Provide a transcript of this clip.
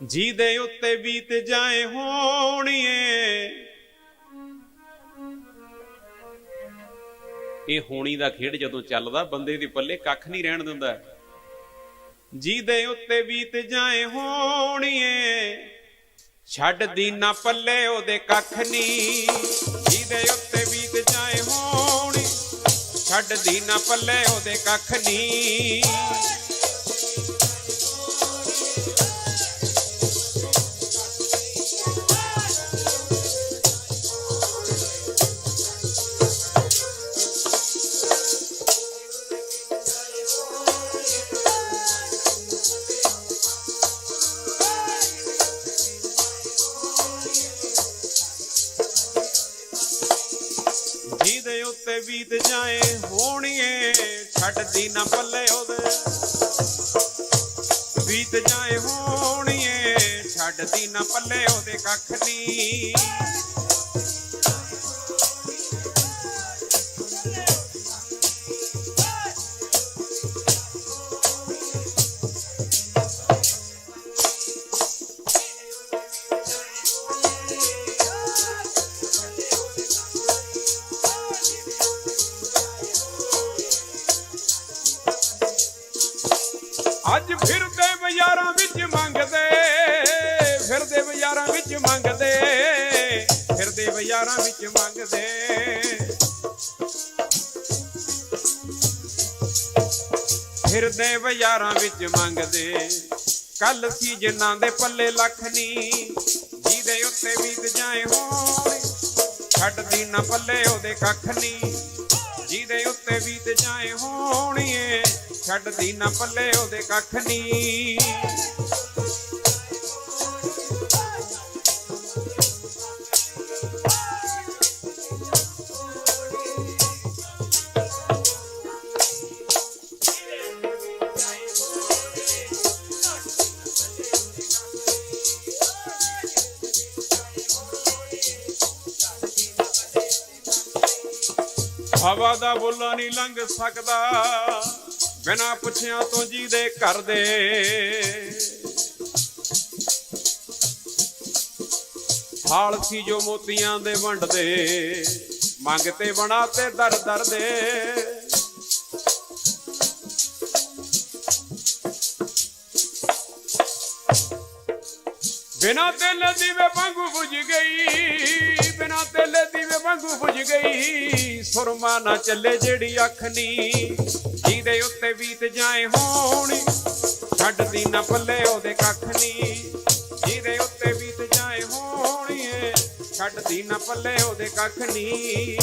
ਜੀ ਦੇ ਉੱਤੇ ਬੀਤ ਜਾਏ ਹੋਣੀਏ, ਇਹ ਹੋਣੀ ਦਾ ਖੇਡ ਜਦੋਂ ਚੱਲਦਾ, ਬੰਦੇ ਦੇ ਪੱਲੇ ਕੱਖ ਨਹੀਂ ਰਹਿਣ ਦਿੰਦਾ। ਜੀ ਦੇ ਉੱਤੇ ਬੀਤ ਜਾਏ ਹੋਣੀਏ ਛੱਡਦੀ ਨਾ ਪੱਲੇ ਉਹਦੇ ਕੱਖ ਨਹੀਂ। ਜੀ ਦੇ ਉੱਤੇ ਬੀਤ ਜਾਏ ਹੋਣੀ ਛੱਡਦੀ ਨਾ ਪੱਲੇ ਉਹਦੇ ਕੱਖ ਨਹੀਂ। ਬੀਤ ਜਾਏ ਹੋਣੀਏ, ਛੱਡਦੀ ਨਾ ਪੱਲੇ ਉਹਦੇ। ਬੀਤ ਜਾਏ ਹੋਣੀਏ, ਛੱਡਦੀ ਨਾ ਪੱਲੇ ਉਹਦੇ ਕੱਖ ਨਹੀਂ ਅੱਜ ਫਿਰਦੇ ਬਜ਼ਾਰਾਂ ਵਿੱਚ ਮੰਗਦੇ, ਫਿਰਦੇ ਬਜ਼ਾਰਾਂ ਵਿੱਚ ਮੰਗਦੇ, ਫਿਰਦੇ ਬਜ਼ਾਰਾਂ ਵਿੱਚ ਮੰਗਦੇ। ਫਿਰਦੇ ਬਜ਼ਾਰਾਂ ਵਿੱਚ ਮੰਗਦੇ। ਕੱਲ ਸੀ ਜਿਨ੍ਹਾਂ ਦੇ ਪੱਲੇ ਲੱਖ ਨਹੀਂ, ਜਿਹਦੇ ਉੱਤੇ ਬੀਤ ਜਾਏ ਹੋਣ। ਛੱਡਦੀ ਨਾ ਪੱਲੇ ਉਹਦੇ ਕੱਖ ਨਹੀਂ, ਜਿਹਦੇ ਉੱਤੇ ਬੀਤ ਜਾਏ ਹੋਣੀਏ। ਛੱਡਦੀ ਨਾ ਪੱਲੇ ਉਹਦੇ ਕੱਖ ਨਹੀਂ ਹਵਾ ਦਾ ਬੁੱਲਾ ਨਹੀਂ ਲੰਘ ਸਕਦਾ। ਬਿਨਾ ਪੁੱਛਿਆ ਤੋਂ ਜੀ ਦੇ ਘਰ ਦੇ ਹਾਲ ਸੀ ਜੋ ਮੋਤੀਆਂ ਦੇ ਵੰਡਦੇ, ਮੰਗ ਤੇ ਬਣਾ ਤੇ ਦਰ ਦਰ ਦੇ ਬਿਨਾ ਤੇਲ ਦੀਵੇ ਵਾਂਗੂ ਬੁਝ ਗਈ, ਬਿਨਾ ਤੇਲ ਦੀਵੇ ਵਾਂਗੂ ਬੁਝ ਗਈ। ਸੁਰਮਾ ਨਾ ਚੱਲੇ ਜਿਹੜੀ ਅੱਖ ਨੀ। ਜਿਹਦੇ ਉੱਤੇ ਬੀਤ ਜਾਏ ਹੋਣੀ, ਛੱਡਦੀ ਨਾ ਪੱਲੇ ਉਹਦੇ ਕੱਖ ਨੀ। ਜਿਹਦੇ ਉੱਤੇ ਬੀਤ ਜਾਏ ਹੋਣੀ, ਛੱਡਦੀ ਨਾ ਪੱਲੇ ਉਹਦੇ ਕੱਖ ਨਹੀਂ